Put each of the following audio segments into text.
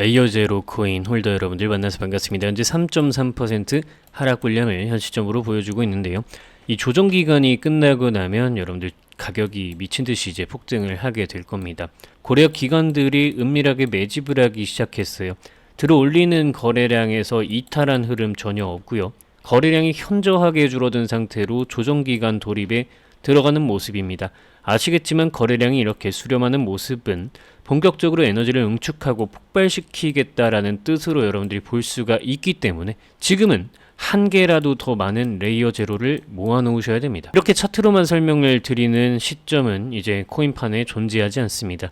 레이어 제로 코인 홀더 여러분들 만나서 반갑습니다. 현재 3.3% 하락 분량을 현 시점으로 보여주고 있는데요. 이 조정 기간이 끝나고 나면 여러분들 가격이 미친 듯이 이제 폭등을 하게 될 겁니다. 고래역 기관들이 은밀하게 매집을 하기 시작했어요. 들어 올리는 거래량에서 이탈한 흐름 전혀 없고요. 거래량이 현저하게 줄어든 상태로 조정 기간 돌입에 들어가는 모습입니다. 아시겠지만 거래량이 이렇게 수렴하는 모습은 본격적으로 에너지를 응축하고 폭발시키겠다라는 뜻으로 여러분들이 볼 수가 있기 때문에 지금은 한 개라도 더 많은 레이어 제로를 모아 놓으셔야 됩니다. 이렇게 차트로만 설명을 드리는 시점은 이제 코인판에 존재하지 않습니다.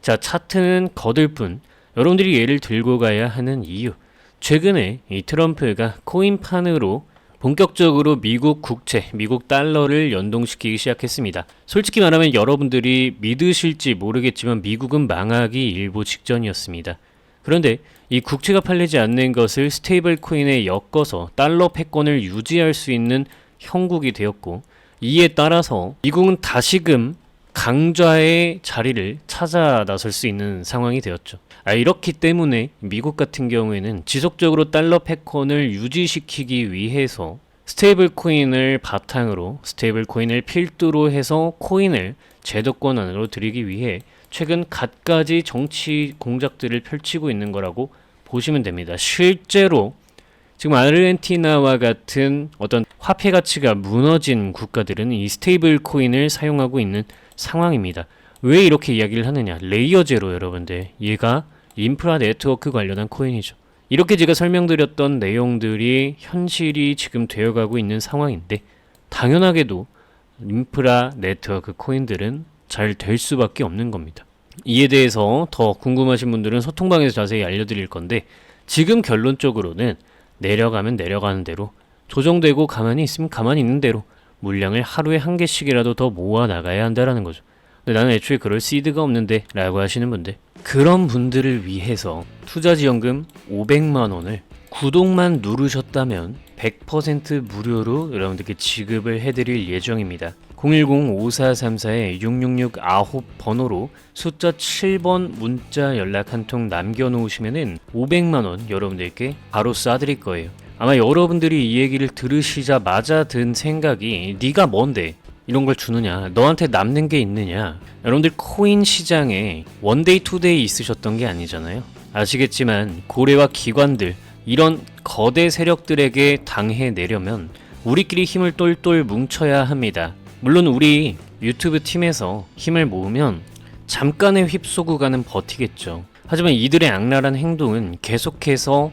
자, 차트는 거들 뿐 여러분들이 얘를 들고 가야 하는 이유. 최근에 이 트럼프가 코인판으로 본격적으로 미국 국채, 미국 달러를 연동시키기 시작했습니다. 솔직히 말하면 여러분들이 믿으실지 모르겠지만 미국은 망하기 일보 직전이었습니다. 그런데 이 국채가 팔리지 않는 것을 스테이블 코인에 엮어서 달러 패권을 유지할 수 있는 형국이 되었고 이에 따라서 미국은 다시금 강자의 자리를 찾아 나설 수 있는 상황이 되었죠. 아, 이렇기 때문에 미국 같은 경우에는 지속적으로 달러 패권을 유지시키기 위해서 스테이블 코인을 바탕으로 스테이블 코인을 필두로 해서 코인을 제도권 안으로 들이기 위해 최근 갖가지 정치 공작들을 펼치고 있는 거라고 보시면 됩니다. 실제로 지금 아르헨티나와 같은 어떤 화폐 가치가 무너진 국가들은 이 스테이블 코인을 사용하고 있는 상황입니다. 왜 이렇게 이야기를 하느냐? 레이어 제로 여러분들. 얘가 인프라 네트워크 관련한 코인이죠. 이렇게 제가 설명드렸던 내용들이 현실이 지금 되어가고 있는 상황인데 당연하게도 인프라 네트워크 코인들은 잘 될 수밖에 없는 겁니다. 이에 대해서 더 궁금하신 분들은 소통방에서 자세히 알려드릴 건데 지금 결론적으로는 내려가면 내려가는 대로 조정되고 가만히 있으면 가만히 있는 대로 물량을 하루에 한 개씩이라도 더 모아 나가야 한다라는 거죠. 근데 나는 애초에 그럴 시드가 없는데 라고 하시는 분들 그런 분들을 위해서 투자지원금 500만 원을 구독만 누르셨다면 100% 무료로 여러분들께 지급을 해드릴 예정입니다. 010-5434-6669 번호로 숫자 7번 문자 연락 한 통 남겨놓으시면 은 500만 원 여러분들께 바로 쏴드릴 거예요. 아마 여러분들이 이 얘기를 들으시자마자 든 생각이 네가 뭔데? 이런 걸 주느냐? 너한테 남는 게 있느냐? 여러분들 코인 시장에 원데이 투데이 있으셨던 게 아니잖아요. 아시겠지만 고래와 기관들 이런 거대 세력들에게 당해내려면 우리끼리 힘을 똘똘 뭉쳐야 합니다. 물론 우리 유튜브 팀에서 힘을 모으면 잠깐의 휩쏘고 가는 버티겠죠. 하지만 이들의 악랄한 행동은 계속해서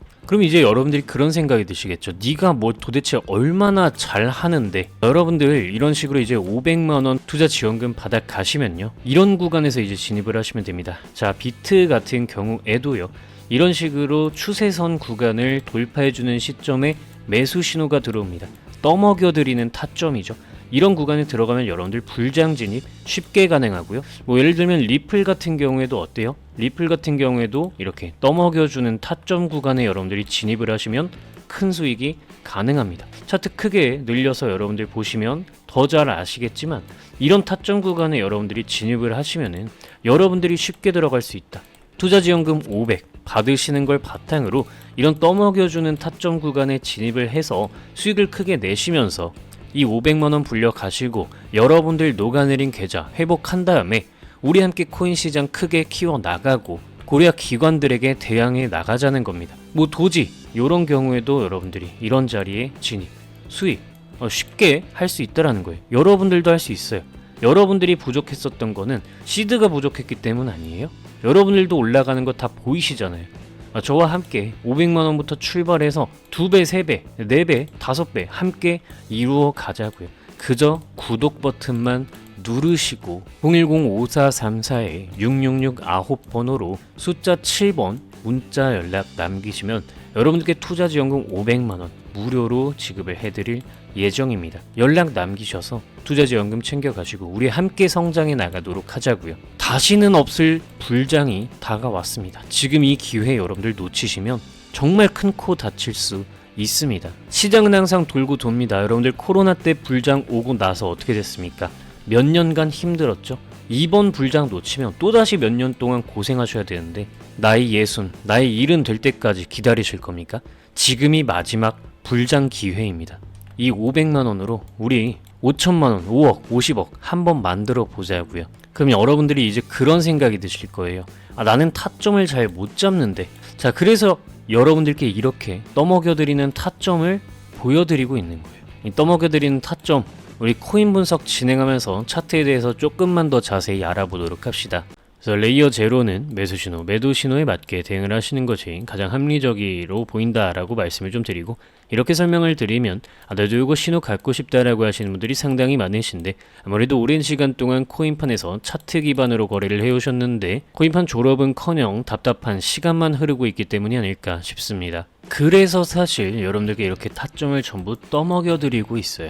그럼 이제 여러분들이 그런 생각이 드시겠죠. 네가 뭐 도대체 얼마나 잘 하는데 여러분들 이런 식으로 이제 500만 원 투자 지원금 받아 가시면요. 이런 구간에서 이제 진입을 하시면 됩니다. 자, 비트 같은 경우에도요. 이런 식으로 추세선 구간을 돌파해 주는 시점에 매수 신호가 들어옵니다. 떠먹여 드리는 타점이죠. 이런 구간에 들어가면 여러분들 불장 진입 쉽게 가능하고요. 뭐 예를 들면 리플 같은 경우에도 어때요? 리플 같은 경우에도 이렇게 떠먹여주는 타점 구간에 여러분들이 진입을 하시면 큰 수익이 가능합니다. 차트 크게 늘려서 여러분들 보시면 더 잘 아시겠지만 이런 타점 구간에 여러분들이 진입을 하시면은 여러분들이 쉽게 들어갈 수 있다. 투자 지원금 500 받으시는 걸 바탕으로 이런 떠먹여주는 타점 구간에 진입을 해서 수익을 크게 내시면서 이 500만원 불려 가시고 여러분들 녹아내린 계좌 회복한 다음에 우리 함께 코인 시장 크게 키워 나가고 고려 기관들에게 대항해 나가자는 겁니다. 뭐 도지 이런 경우에도 여러분들이 이런 자리에 진입 수익 어, 쉽게 할 수 있다라는 거예요. 여러분들도 할 수 있어요. 여러분들이 부족했었던 거는 시드가 부족했기 때문 아니에요? 여러분들도 올라가는 거 다 보이시잖아요. 아, 저와 함께 500만 원부터 출발해서 2배, 3배, 4배, 5배 함께 이루어 가자고요. 그저 구독 버튼만 누르시고 010-5434-6669번호로 숫자 7번 문자 연락 남기시면 여러분들께 투자지원금 500만 원 무료로 지급을 해드릴 예정입니다. 연락 남기셔서 투자지원금 챙겨가시고 우리 함께 성장해 나가도록 하자고요. 다시는 없을 불장이 다가왔습니다. 지금 이 기회 여러분들 놓치시면 정말 큰 코 다칠 수 있습니다. 시장은 항상 돌고 돕니다. 여러분들 코로나 때 불장 오고 나서 어떻게 됐습니까? 몇 년간 힘들었죠. 이번 불장 놓치면 또다시 몇 년 동안 고생하셔야 되는데 나이 예순, 나이 일은 될 때까지 기다리실 겁니까? 지금이 마지막 불장 기회입니다. 이 500만 원으로 우리 5천만 원, 5억, 50억 한번 만들어 보자고요. 그럼 여러분들이 이제 그런 생각이 드실 거예요. 아, 나는 타점을 잘 못 잡는데. 자, 그래서 여러분들께 이렇게 떠먹여드리는 타점을 보여드리고 있는 거예요. 이 떠먹여드리는 타점, 우리 코인 분석 진행하면서 차트에 대해서 조금만 더 자세히 알아보도록 합시다. 그래서 레이어 제로는 매수 신호, 매도 신호에 맞게 대응을 하시는 것이 가장 합리적으로 보인다라고 말씀을 좀 드리고 이렇게 설명을 드리면 아, 나도 이거 신호 갖고 싶다라고 하시는 분들이 상당히 많으신데 아무래도 오랜 시간 동안 코인판에서 차트 기반으로 거래를 해오셨는데 코인판 졸업은커녕 답답한 시간만 흐르고 있기 때문이 아닐까 싶습니다. 그래서 사실 여러분들께 이렇게 타점을 전부 떠먹여 드리고 있어요.